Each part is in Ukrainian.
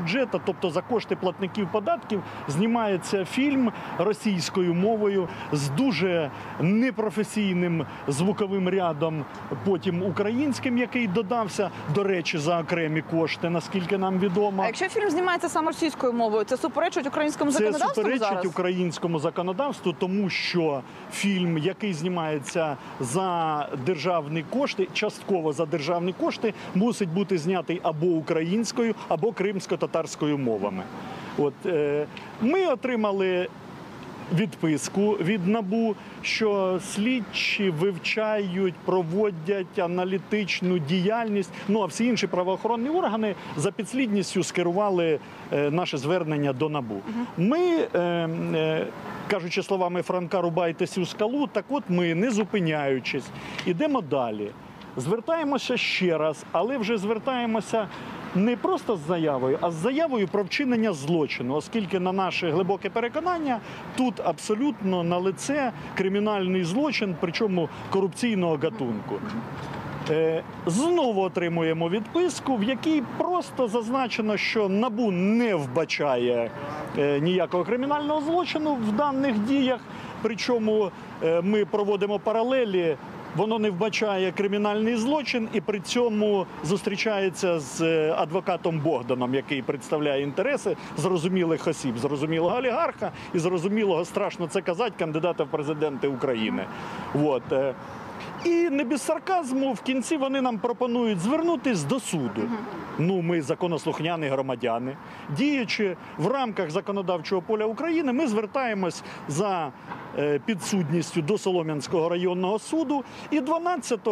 бюджету, тобто за кошти платників податків, знімається фільм російською мовою з дуже непрофесійним звуковим рядом, потім українським, який додався, до речі, за окремі кошти, наскільки нам відомо. А якщо фільм знімається саме російською мовою, це суперечить українському Це законодавству суперечить зараз? українському законодавству, тому що фільм, який знімається за державні кошти, частково за державні кошти, мусить бути знятий або українською, або кримсько-татарською мовами. От е, ми отримали. Відписку від набу, що слідчі вивчають, проводять аналітичну діяльність. Ну а всі інші правоохоронні органи за підслідністю скерували е, наше звернення до набу. Ми, е, е, кажучи словами Франка, рубайте цю скалу. Так, от ми, не зупиняючись, ідемо далі. Звертаємося ще раз, але вже звертаємося не просто з заявою, а з заявою про вчинення злочину, оскільки на наше глибоке переконання тут абсолютно на лице кримінальний злочин, причому корупційного гатунку. Е, Знову отримуємо відписку, в якій просто зазначено, що набу не вбачає е, ніякого кримінального злочину в даних діях. Причому е, ми проводимо паралелі. Воно не вбачає кримінальний злочин і при цьому зустрічається з е, адвокатом Богданом, який представляє інтереси зрозумілих осіб, зрозумілого олігарха і зрозумілого страшно це казати кандидата в президенти України. От. І не без сарказму в кінці вони нам пропонують звернутись до суду. Ну, ми законослухняні громадяни. Діючи в рамках законодавчого поля України, ми звертаємось за е, підсудністю до Солом'янського районного суду. І 12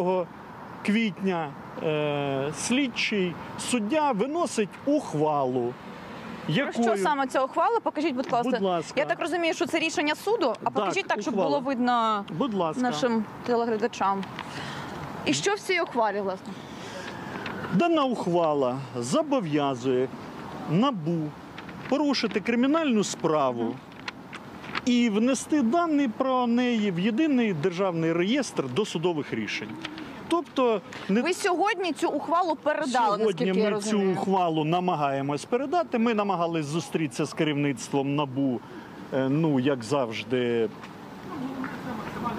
квітня е, слідчий суддя виносить ухвалу. Про що саме ця ухвала? Покажіть, будь ласка. Будь ласка. Я так розумію, що це рішення суду. А покажіть так, щоб ухвала. було видно Будь ласка. нашим телеглядачам. І що в цій ухвалі, власне? Дана ухвала зобов'язує набу порушити кримінальну справу і внести дані про неї в єдиний державний реєстр досудових рішень. Тобто не Ви сьогодні цю ухвалу передали, сьогодні наскільки я ми цю ухвалу намагаємось передати. Ми намагались зустрітися з керівництвом набу. е, Ну, як завжди,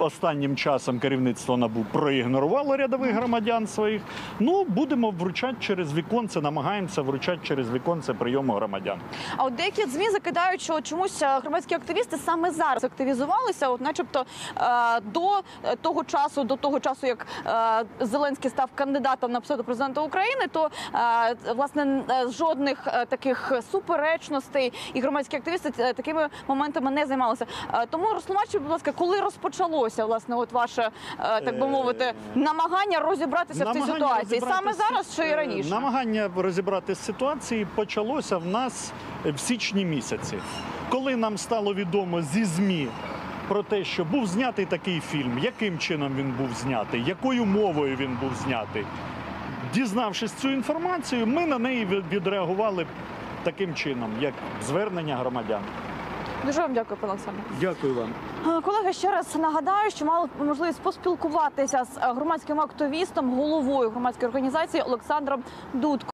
останнім часом керівництво набу проігнорувало рядових громадян своїх. Ну, будемо вручати через віконце, намагаємося вручати через віконце прийому громадян. А от деякі змі закидають, що чомусь е, громадські активісти саме зараз активізувалися, от, начебто, е, до того часу, до того часу, як е, Зеленський став кандидатом на посаду президента України, то власне жодних таких суперечностей і громадські активісти такими моментами не займалися. Тому розтлумачте, будь ласка, коли розпочалося власне, от ваше е, так би Е, мовити, намагання розібратися в цій ситуації саме зараз чи і е, раніше? Намагання розібратися з ситуації почалося в нас в січні місяці, коли нам стало відомо зі ЗМІ. Про те, що був знятий такий фільм, яким чином він був знятий, якою мовою він був знятий. Дізнавшись цю інформацію, ми на неї відреагували таким чином, як звернення громадян. Дуже вам дякую, пане Олександр. Дякую вам. Е, Колеги, ще раз нагадаю, що мали можливість поспілкуватися з е, громадським активістом, головою громадської організації Олександром Дудко.